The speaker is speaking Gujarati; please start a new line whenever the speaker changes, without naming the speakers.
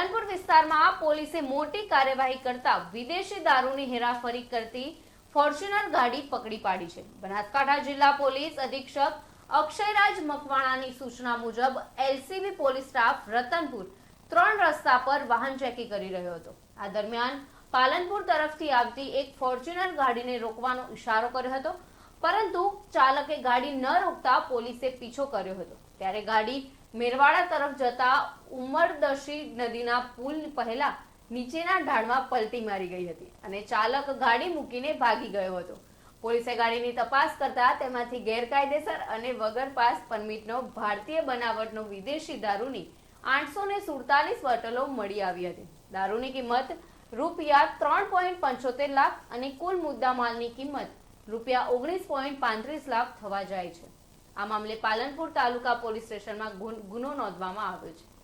પાલનપુર વિસ્તારમાં પોલીસે મોટી કાર્યવાહી કરતા વિદેશી દારૂની હેરાફરી કરતી ફોર્ચ્યુનર ગાડી પકડી પાડી છે. બનાસકાંઠા જિલ્લા પોલીસ અધિક્ષક અક્ષયરાજ મકવાણાની સૂચના મુજબ એલસીબી પોલીસ સ્ટાફ રતનપુર ત્રણ રસ્તા પર વાહન ચેકી કરી રહ્યો હતો. આ દરમિયાન પાલનપુર તરફથી આવતી એક ફોર્ચ્યુનર ગાડીને રોકવાનો ઇશારો કર્યો હતો. પરંતુ ચાલકે ગાડી ન રોકતા પોલીસે પીછો કર્યો હતો. ત્યારે ગાડી મેરવાડા તરફ જતા ઉમરદશી નદીના પુલ પહેલા નીચેના ઢાળમાં પલટી મારી ગઈ હતી અને ચાલક ગાડી મૂકીને ભાગી ગયો હતો. પોલીસે ગાડીની તપાસ કરતા તેમાંથી ગેરકાયદેસર અને વગર પાસ પરમિટનો ભારતીય બનાવટનો વિદેશી દારૂની આઠસો ને સુડતાલીસ બોટલો મળી આવી હતી. દારૂની કિંમત રૂપિયા ત્રણ પોઈન્ટ પંચોતેર લાખ અને કુલ મુદ્દામાલની કિંમત રૂપિયા ઓગણીસ પોઈન્ટ પાંત્રીસ લાખ થવા જાય છે. આ મામલે પાલનપુર તાલુકા પોલીસ સ્ટેશનમાં ગુન- નોંધવામાં આવ્યો છે.